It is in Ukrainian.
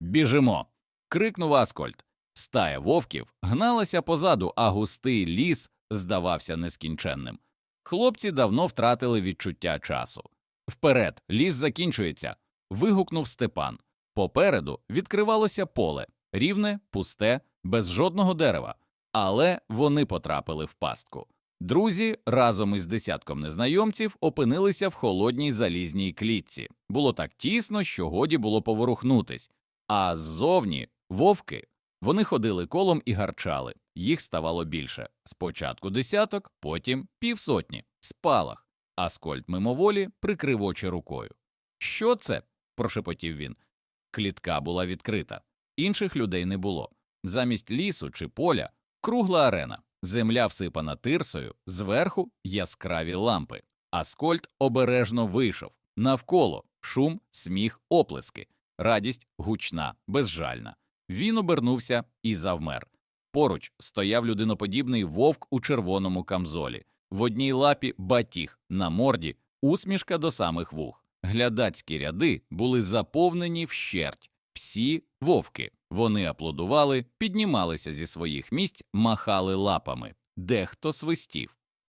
Біжимо. крикнув Аскольд. Стая вовків гналася позаду, а густий ліс здавався нескінченним. Хлопці давно втратили відчуття часу. Вперед, ліс закінчується. вигукнув Степан. Попереду відкривалося поле, рівне, пусте, без жодного дерева, але вони потрапили в пастку. Друзі разом із десятком незнайомців опинилися в холодній залізній клітці. Було так тісно, що годі було поворухнутись, а ззовні вовки. Вони ходили колом і гарчали. Їх ставало більше. Спочатку десяток, потім півсотні. Спалах. Аскольд мимоволі прикрив очі рукою. Що це? прошепотів він. Клітка була відкрита. Інших людей не було. Замість лісу чи поля кругла арена, земля всипана тирсою, зверху яскраві лампи. Аскольд обережно вийшов. Навколо шум, сміх, оплески, радість гучна, безжальна. Він обернувся і завмер. Поруч стояв людиноподібний вовк у червоному камзолі, в одній лапі батіг, на морді усмішка до самих вух. Глядацькі ряди були заповнені вщерть. Всі вовки. Вони аплодували, піднімалися зі своїх місць, махали лапами. Дехто свистів.